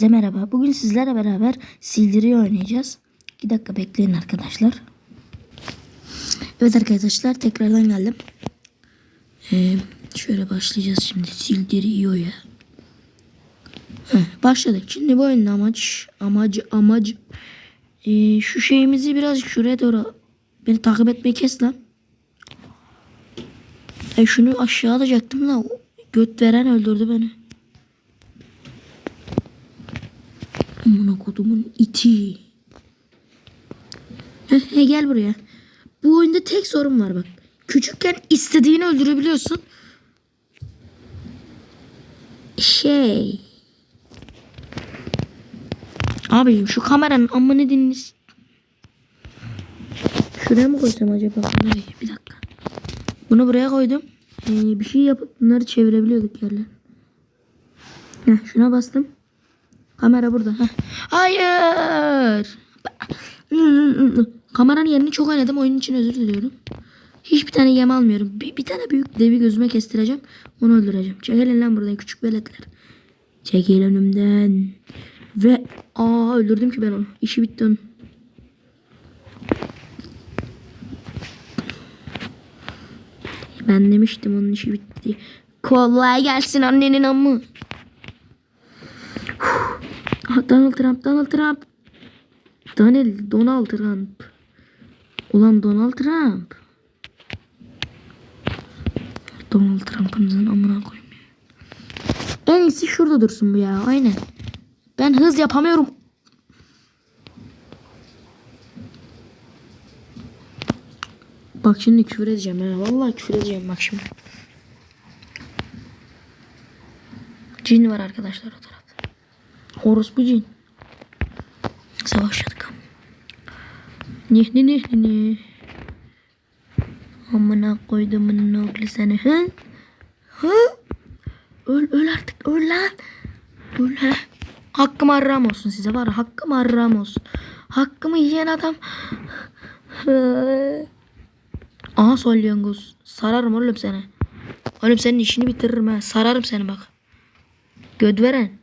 Size merhaba. Bugün sizlerle beraber sildiriyi oynayacağız. 2 dakika bekleyin arkadaşlar. Evet arkadaşlar tekrardan geldim. Ee, şöyle başlayacağız şimdi sildiriyo'ya. Heh, başladık. Şimdi bu oyunun amaç amacı amacı ee, şu şeyimizi birazcık şuraya doğru beni takip etmeyi kes lan. E şunu aşağı alacaktım da göt veren öldürdü beni. Amına kodumun iti. He, gel buraya. Bu oyunda tek sorun var bak. Küçükken istediğini öldürebiliyorsun. Şey. Abicim şu kameranın amını dinles. Şuraya mı koysam acaba? Bunları bir dakika. Bunu buraya koydum. Ee, bir şey yapıp bunları çevirebiliyorduk yerler. Heh, şuna bastım. Kamera burada. Heh. Hayır. Kameranın yerini çok oynadım. Oyun için özür diliyorum. Hiçbir tane yem almıyorum. Bir, bir tane büyük devi gözüme kestireceğim. Onu öldüreceğim. Çekilin lan buradan küçük veletler. Çekil önümden. Ve aa öldürdüm ki ben onu. İşi bitti onun. Ben demiştim onun işi bitti. Kolay gelsin annenin amı. Ah, Donald Trump, Donald Trump. Donald, Donald Trump. Ulan Donald Trump. Donald Trump'ınızın amına koyayım. ya. En iyisi şurada dursun bu ya. Aynen. Ben hız yapamıyorum. Bak şimdi küfür edeceğim ha. Vallahi küfür edeceğim bak şimdi. Cin var arkadaşlar o tarafta. Horus bu cin. Savaşladık. Nih nih nih nih. Amına koydumun oğlu seni. Hı? Hı? Öl öl artık öl lan. Öl he. Hakkım arram olsun size var hakkım arram olsun. Hakkımı yiyen adam. Aha solyangoz. Sararım oğlum seni. Oğlum senin işini bitiririm ha. Sararım seni bak. Göd veren.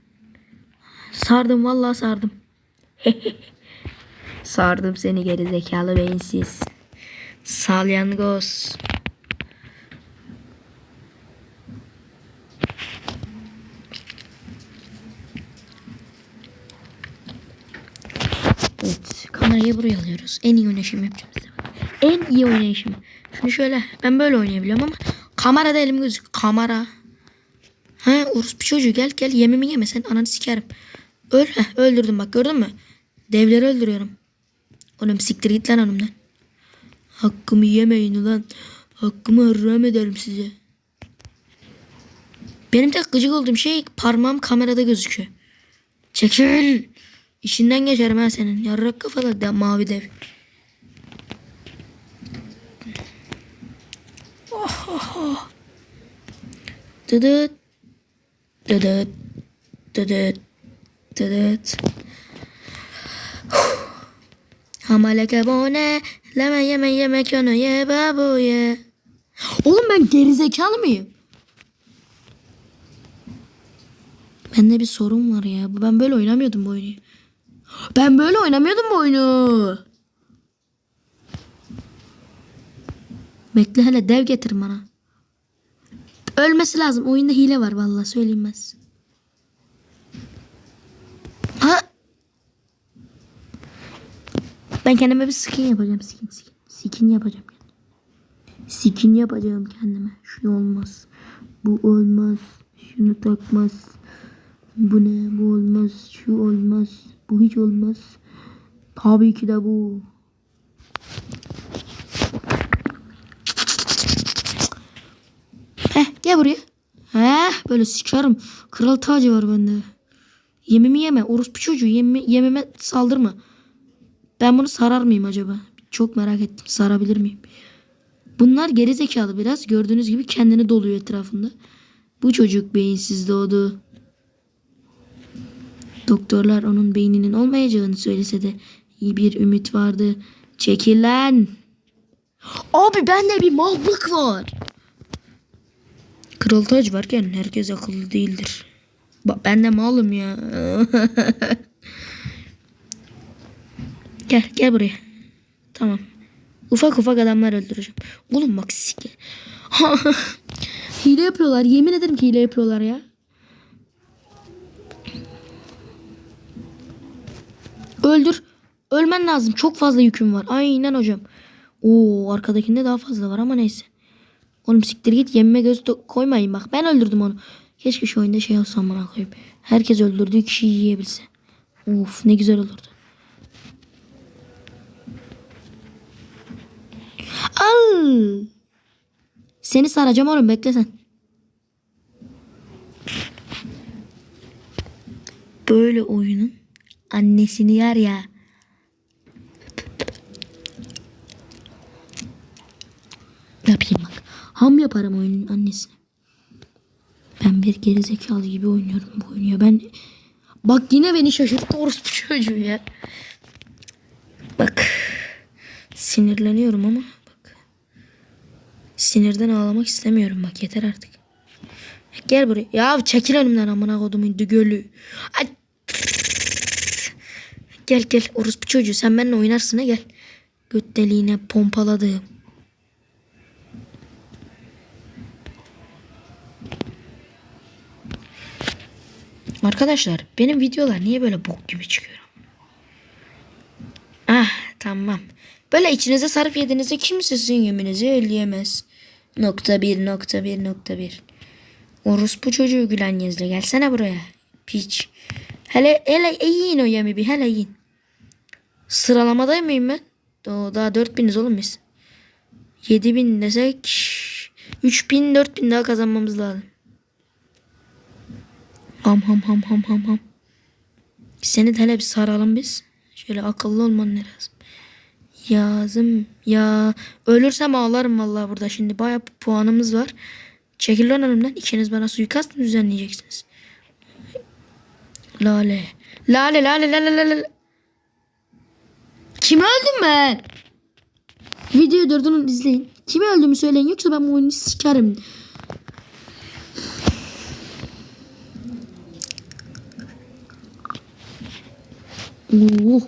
Sardım vallahi sardım. sardım seni geri zekalı beyinsiz. Salyangoz. Evet, kamerayı buraya alıyoruz. En iyi oynayışımı yapacağım. En iyi oynayışımı. Şunu şöyle, ben böyle oynayabiliyorum ama kamerada elim gözük. Kamera. Ha, Urus bir çocuğu gel gel yemimi yeme sen ananı sikerim. Öl, heh, öldürdüm bak gördün mü? Devleri öldürüyorum. Oğlum siktir git lan önümden. Hakkımı yemeyin ulan. Hakkımı haram ederim size. Benim tek gıcık olduğum şey parmağım kamerada gözüküyor. Çekil. İçinden geçerim ha senin. Yarrak kafalı de, mavi dev. Oh, oh, oh. Dıdıt. Dıdıt. Dıdıt. Dıdıt. Hamaleke bone. Leme yeme yemek onu ye babu ye. Oğlum ben gerizekalı mıyım? Bende bir sorun var ya. Ben böyle oynamıyordum bu oyunu. Ben böyle oynamıyordum bu oyunu. Bekle hele dev getir bana. Ölmesi lazım. Oyunda hile var vallahi söyleyeyim ben size. Ha? Ben kendime bir skin yapacağım. Skin, skin. Skin yapacağım. Skin yapacağım kendime. Şu olmaz. Bu olmaz. Şunu takmaz. Bu ne? Bu olmaz. Şu olmaz. Bu hiç olmaz. Tabii ki de bu. Heh gel buraya. Heh böyle sıçarım. Kral tacı var bende. Yemimi yeme. Orospu çocuğu yemimi, yemime saldırma. Ben bunu sarar mıyım acaba? Çok merak ettim. Sarabilir miyim? Bunlar geri zekalı biraz. Gördüğünüz gibi kendini doluyor etrafında. Bu çocuk beyinsiz doğdu. Doktorlar onun beyninin olmayacağını söylese de iyi bir ümit vardı. Çekilen. Abi bende bir mallık var. Kral taç varken herkes akıllı değildir. Bak ben de malım ya. gel gel buraya. Tamam. Ufak ufak adamlar öldüreceğim. Oğlum bak sike. hile yapıyorlar. Yemin ederim ki hile yapıyorlar ya. Öldür. Ölmen lazım. Çok fazla yüküm var. Aynen hocam. Oo arkadakinde daha fazla var ama neyse. Oğlum siktir git yemime göz koymayın bak. Ben öldürdüm onu. Keşke şu oyunda şey olsam bana koyayım. Herkes öldürdüğü kişiyi yiyebilse. Uf ne güzel olurdu. Al. Seni saracağım oğlum bekle sen. Böyle oyunun annesini yer ya. Yapayım bak. Ham yaparım oyunun annesini. Ben bir gerizekalı gibi oynuyorum bu oyunu ya. Ben bak yine beni şaşırttı orospu çocuğu ya. Bak. Sinirleniyorum ama. Sinirden ağlamak istemiyorum bak yeter artık. Gel buraya. Ya çekil önümden amına kodumun gölü. Ay. Gel gel orospu çocuğu sen benimle oynarsın ha gel. Göt deliğine pompaladım. Arkadaşlar benim videolar niye böyle bok gibi çıkıyor? Ah tamam. Böyle içinize sarıp yediğinizde kimse sizin yeminizi elleyemez. Nokta bir nokta bir nokta bir. Orospu çocuğu gülen yazla gelsene buraya. Piç. Hele hele yiyin o yemi bir hele yiyin. Sıralamada mıyım ben? O, daha 4000'iz oğlum biz. 7000 desek 3000 4000 daha kazanmamız lazım. Ham ham ham ham ham ham. Seni de hele bir saralım biz. Şöyle akıllı olman lazım. Yazım ya ölürsem ağlarım vallahi burada şimdi bayağı puanımız var. Çekil lan önümden ikiniz bana suikast mı düzenleyeceksiniz? Lale. Lale lale lale lale. Kimi öldüm ben? Videoyu durdurun izleyin. Kimi öldüğümü söyleyin yoksa ben bu oyunu sikerim. Oh.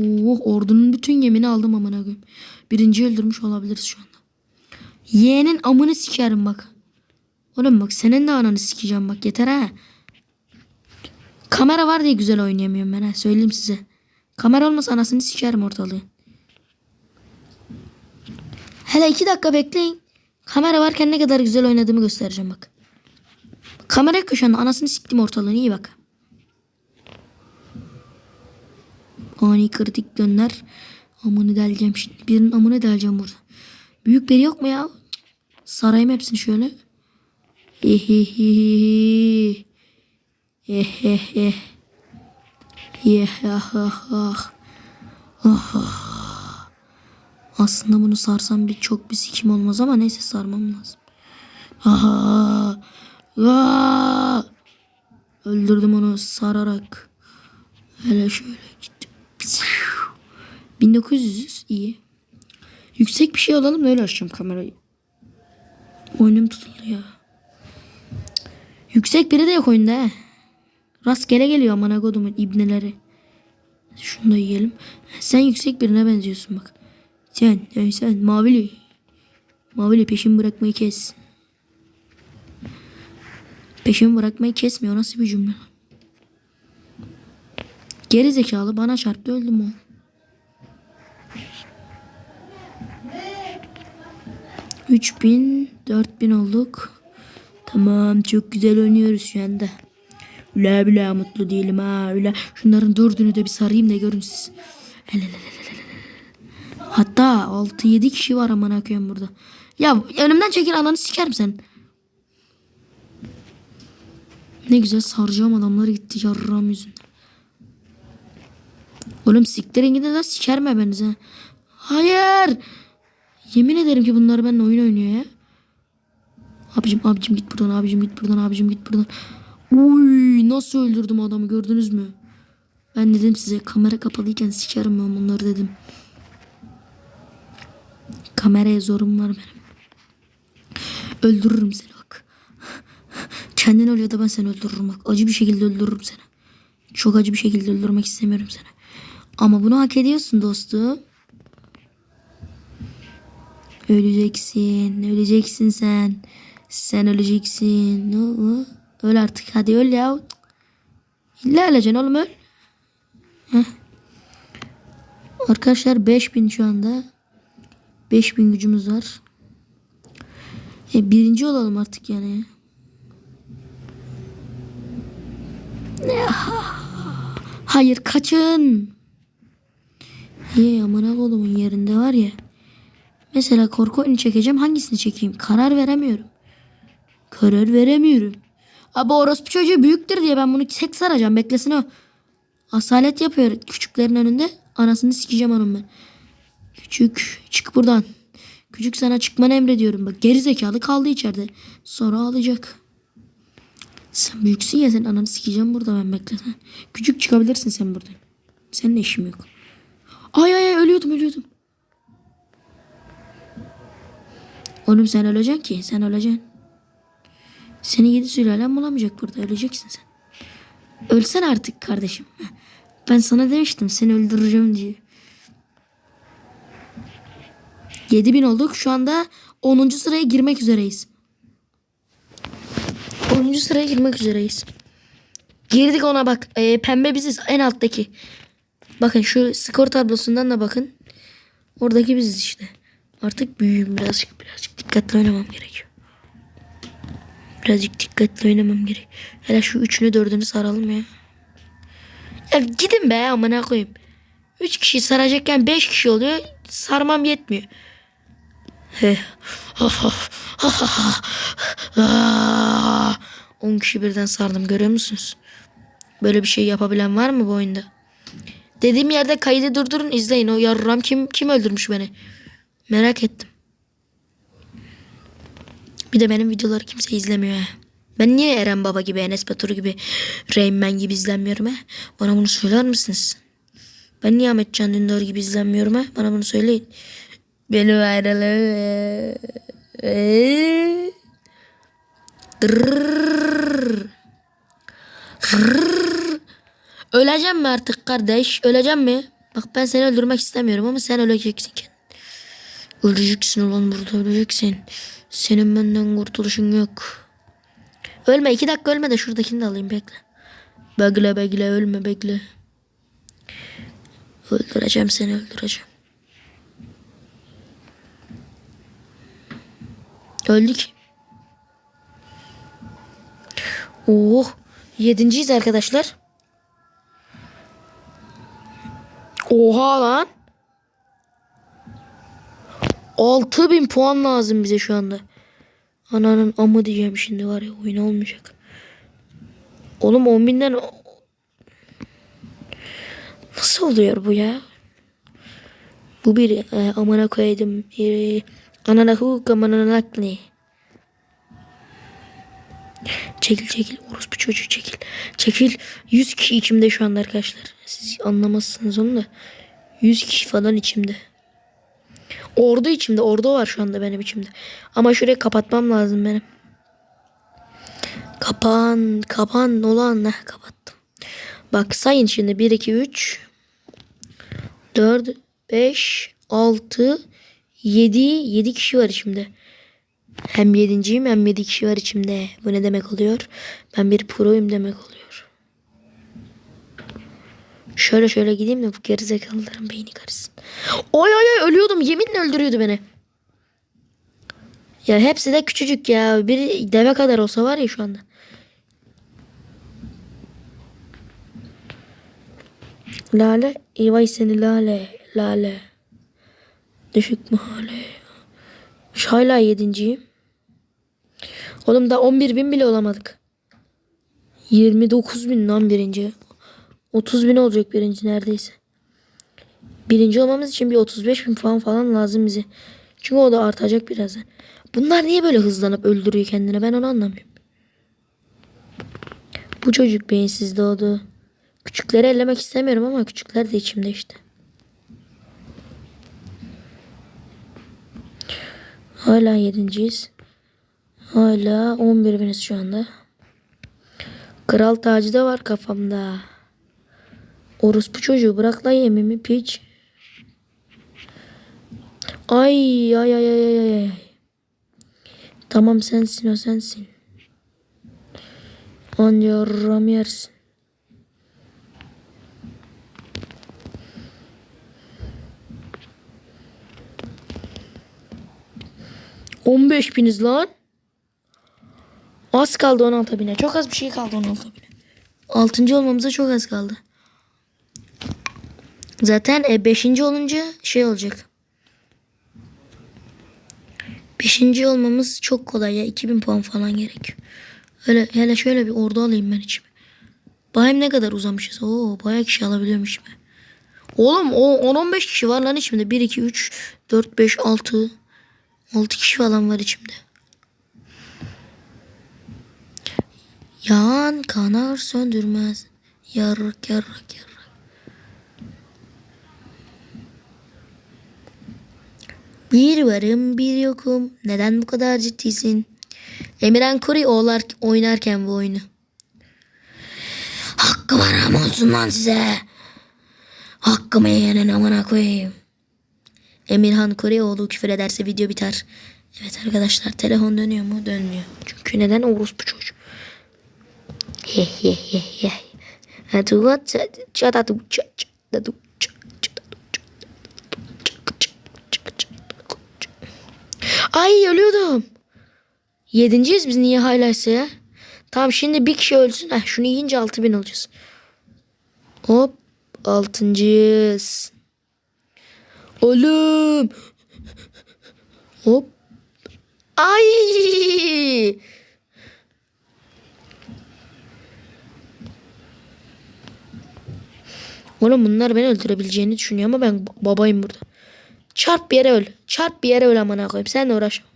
Oh ordunun bütün yemini aldım amına koyayım. Birinci öldürmüş olabiliriz şu anda. Yeğenin amını sikerim bak. Oğlum bak senin de ananı sikeceğim bak yeter ha. Kamera var diye güzel oynayamıyorum ben ha söyleyeyim size. Kamera olmasa anasını sikerim ortalığı. Hele iki dakika bekleyin. Kamera varken ne kadar güzel oynadığımı göstereceğim bak. Kamera yok anasını siktim ortalığını iyi bak. Ani kritik gönder. Amını deleceğim şimdi. Birinin amını deleceğim burada. Büyük biri yok mu ya? Sarayım hepsini şöyle. Ehehehe. Ehehe. Yehahah. Ah. Aslında bunu sarsam bir çok bir sikim olmaz ama neyse sarmam lazım. Öldürdüm onu sararak. Hele şöyle gitti. 1900 iyi. Yüksek bir şey alalım da öyle açacağım kamerayı. Oyunum tutuldu ya. Yüksek biri de yok oyunda he. Rastgele geliyor amına kodumun ibneleri. Şunu da yiyelim. Sen yüksek birine benziyorsun bak. Sen, sen, mavili. Mavili peşimi bırakmayı kes. Peşimi bırakmayı kesmiyor. Nasıl bir cümle? Geri zekalı bana çarptı öldüm o. Üç bin, dört bin olduk. Tamam çok güzel oynuyoruz şu anda. Üla bile mutlu değilim ha. Üla. Şunların dördünü de bir sarayım da görün siz. Hatta 6-7 kişi var aman koyayım burada. Ya önümden çekil ananı sikerim sen. Ne güzel saracağım adamları gitti yarram yüzünden. Oğlum siktirin gidin de sikerim hepinize. Hayır. Yemin ederim ki bunlar benimle oyun oynuyor ya. Abicim abicim git buradan abicim git buradan abicim git buradan. Uy nasıl öldürdüm adamı gördünüz mü? Ben dedim size kamera kapalıyken sikerim ben bunları dedim. Kameraya zorum var benim. Öldürürüm seni bak. Kendin ölüyor da ben seni öldürürüm bak. Acı bir şekilde öldürürüm seni. Çok acı bir şekilde öldürmek istemiyorum seni. Ama bunu hak ediyorsun dostum. Öleceksin. Öleceksin sen. Sen öleceksin. Öl artık. Hadi öl ya. İlla öleceksin oğlum öl. Heh. Arkadaşlar 5000 şu anda. 5000 gücümüz var. E, birinci olalım artık yani. Hayır kaçın. Ye amına kodumun yerinde var ya. Mesela korku oyunu çekeceğim hangisini çekeyim? Karar veremiyorum. Karar veremiyorum. Abi orospu çocuğu büyüktür diye ben bunu tek saracağım. Beklesin o. Asalet yapıyor küçüklerin önünde. Anasını sikeceğim onun ben. Küçük çık buradan. Küçük sana çıkmanı emrediyorum. Bak geri zekalı kaldı içeride. Sonra ağlayacak. Sen büyüksün ya sen ananı sikeceğim burada ben bekle. Küçük çıkabilirsin sen buradan. Senin işim yok. Ay ay ay ölüyordum ölüyordum. Oğlum sen öleceksin ki sen öleceksin. Seni yedi sülalen bulamayacak burada öleceksin sen. Ölsen artık kardeşim. Ben sana demiştim seni öldüreceğim diye. 7000 olduk. Şu anda 10. sıraya girmek üzereyiz. 10. sıraya girmek üzereyiz. Girdik ona bak. Ee, pembe biziz en alttaki. Bakın şu skor tablosundan da bakın. Oradaki biziz işte. Artık büyüğüm birazcık birazcık dikkatli oynamam gerekiyor. Birazcık dikkatli oynamam gerek. Hele şu üçünü dördünü saralım ya. Ya gidin be amına koyayım. Üç kişi saracakken beş kişi oluyor. Sarmam yetmiyor. 10 kişi birden sardım görüyor musunuz? Böyle bir şey yapabilen var mı bu oyunda? Dediğim yerde kaydı durdurun izleyin. O yarram kim kim öldürmüş beni? Merak ettim. Bir de benim videoları kimse izlemiyor ha. Ben niye Eren Baba gibi, Enes Batur gibi, Rain gibi izlenmiyorum ha? Bana bunu söyler misiniz? Ben niye Ahmet Can Dündar gibi izlenmiyorum ha? Bana bunu söyleyin. Benim ayrılığım. Öleceğim mi artık kardeş? Öleceğim mi? Bak ben seni öldürmek istemiyorum ama sen öleceksin kendin. Öleceksin ulan burada öleceksin. Senin benden kurtuluşun yok. Ölme iki dakika ölme de şuradakini de alayım bekle. Bekle bekle ölme bekle. Öldüreceğim seni öldüreceğim. Öldük. Oh. Yedinciyiz arkadaşlar. Oha lan. 6000 puan lazım bize şu anda. Ananın amı diyeceğim şimdi var ya oyun olmayacak. Oğlum 10.000'den Nasıl oluyor bu ya? Bu bir e, amına koyaydım. E, anana huk amana nakli. Çekil çekil orospu çocuğu çekil. Çekil. 100 kişi içimde şu anda arkadaşlar. Siz anlamazsınız onu da. 100 kişi falan içimde. Ordu içimde. Ordu var şu anda benim içimde. Ama şurayı kapatmam lazım benim. Kapan. Kapan. Olan ne? Kapattım. Bak sayın şimdi. 1, 2, 3. 4, 5, 6, 7. 7 kişi var içimde. Hem yedinciyim hem yedi kişi var içimde. Bu ne demek oluyor? Ben bir proyum demek oluyor. Şöyle şöyle gideyim de bu gerizekalıların beyni karışsın. Oy oy oy ölüyordum. Yeminle öldürüyordu beni. Ya hepsi de küçücük ya. Biri deve kadar olsa var ya şu anda. Lale. Vay seni lale. Lale. Düşük mahalle. Hala yedinciyim. Oğlum da 11 bin bile olamadık. 29 bin lan birinci. 30 bin olacak birinci neredeyse. Birinci olmamız için bir 35 bin falan falan lazım bize. Çünkü o da artacak birazdan. Bunlar niye böyle hızlanıp öldürüyor kendini ben onu anlamıyorum. Bu çocuk beyinsiz doğdu. Küçükleri ellemek istemiyorum ama küçükler de içimde işte. Hala yedinciyiz. Hala 11 biniz şu anda. Kral tacı da var kafamda. Orospu çocuğu bırak lan yemimi piç. Ay ay ay ay ay ay. Tamam sensin o sensin. Anca ram yersin. On beş biniz lan. Az kaldı 16 bine. Çok az bir şey kaldı 16 bine. Altıncı olmamıza çok az kaldı. Zaten e, beşinci olunca şey olacak. Beşinci olmamız çok kolay ya. 2000 puan falan gerekiyor. Öyle, hele şöyle bir ordu alayım ben içime. Bayım ne kadar uzamışız. Oo bayağı kişi alabiliyormuş ben. Oğlum o 10-15 kişi var lan içimde. 1, 2, 3, 4, 5, 6. 6 kişi falan var içimde. Yan kanar söndürmez. Yarrak yarrak yarrak. Bir varım bir yokum. Neden bu kadar ciddisin? Emirhan Kuri oğlar oynarken bu oyunu. Hakkım haram olsun lan size. Hakkımı yiyenin amına koyayım. Emirhan Koreoğlu küfür ederse video biter. Evet arkadaşlar telefon dönüyor mu? Dönmüyor. Çünkü neden orospu çocuğu? He he he he. Hadi what? Çatatu çatatu Ay ölüyordum. Yedinciyiz biz niye haylaysa ya? Tamam şimdi bir kişi ölsün. Heh, şunu yiyince altı bin olacağız. Hop. Altıncıyız. Oğlum. Hop. Ay. Oğlum bunlar beni öldürebileceğini düşünüyor ama ben babayım burada. Çarp bir yere öl. Çarp bir yere öl amına koyayım. Sen de uğraşma.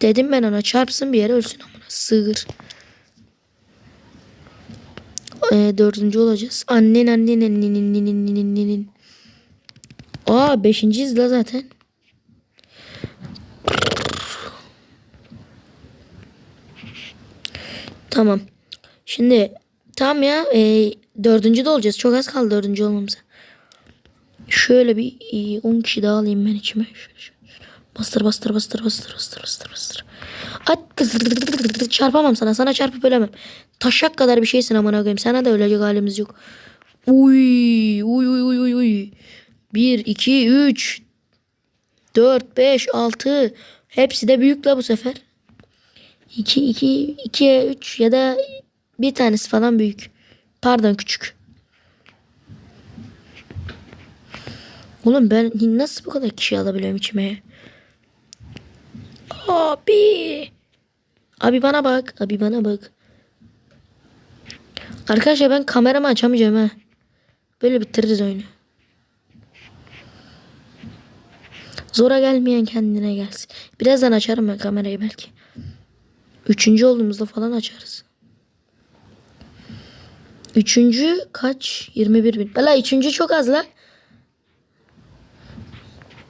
Dedim ben ona çarpsın bir yere ölsün amına. Sığır. Ee, dördüncü olacağız. Annen annen annen annen annen annen. Aa beşinciyiz la zaten. Tamam. Şimdi tamam ya e, dördüncü de olacağız. Çok az kaldı dördüncü olmamıza. Şöyle bir e, 10 kişi daha alayım ben içime. Bastır bastır bastır bastır bastır bastır bastır. At çarpamam sana. Sana çarpıp ölemem. Taşak kadar bir şeysin amına koyayım. Sana da ölecek halimiz yok. Uy uy uy uy uy uy. 1 2 3 4 5 6 hepsi de büyük la bu sefer. 2 2 2 3 ya da bir tanesi falan büyük. Pardon küçük. Oğlum ben nasıl bu kadar kişi alabiliyorum içime? Abi. Abi bana bak. Abi bana bak. Arkadaşlar ben kameramı açamayacağım ha. Böyle bitiririz oyunu. Zora gelmeyen kendine gelsin. Birazdan açarım ben kamerayı belki. Üçüncü olduğumuzda falan açarız. Üçüncü kaç? 21 bin. Valla üçüncü çok az la.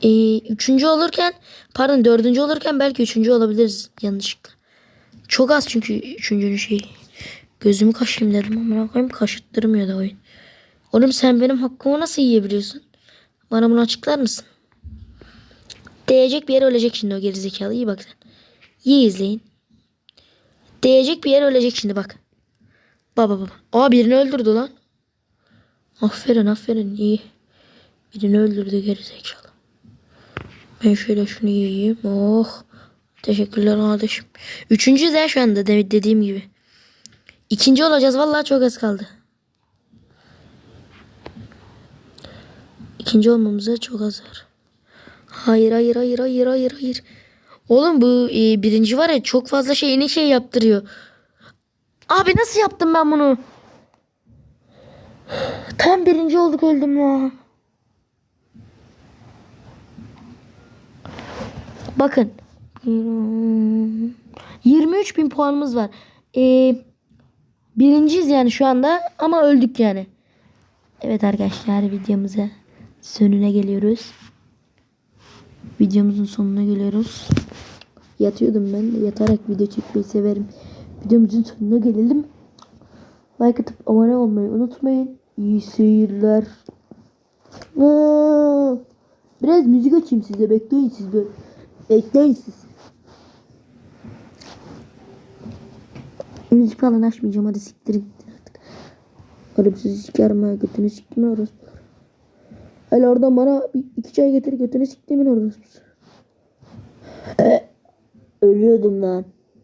Ee, üçüncü olurken pardon dördüncü olurken belki üçüncü olabiliriz yanlışlıkla. Çok az çünkü üçüncünün şeyi. Gözümü kaşıyım dedim ama koyayım kaşıttırmıyor da oyun. Oğlum sen benim hakkımı nasıl yiyebiliyorsun? Bana bunu açıklar mısın? Değecek bir yere ölecek şimdi o gerizekalı. İyi bak sen. İyi izleyin. Değecek bir yere ölecek şimdi bak. Baba baba. Aa birini öldürdü lan. Aferin aferin iyi. Birini öldürdü gerizekalı. Ben şöyle şunu yiyeyim. Oh. Teşekkürler kardeşim. Üçüncü de şu anda de- dediğim gibi. İkinci olacağız. Vallahi çok az kaldı. İkinci olmamıza çok az var. Hayır hayır hayır hayır hayır hayır. Oğlum bu e, birinci var ya çok fazla şeyini şey yaptırıyor. Abi nasıl yaptım ben bunu? Tam birinci olduk öldüm ya. Bakın. Hmm, 23 bin puanımız var. Ee, birinciyiz yani şu anda ama öldük yani. Evet arkadaşlar videomuza sonuna geliyoruz. Videomuzun sonuna geliyoruz. Yatıyordum ben yatarak video çekmeyi severim. Videomuzun sonuna gelelim. Like atıp abone olmayı unutmayın. İyi seyirler. Aa, biraz müzik açayım size. Bekleyin siz böyle. Bekleyin siz. Müzik falan açmayacağım. Hadi siktirin artık. Hadi sizi sikerim ha. Götünü siktim orası. Hele oradan bana iki çay getir götünü siktimin orası. Ölüyordum lan.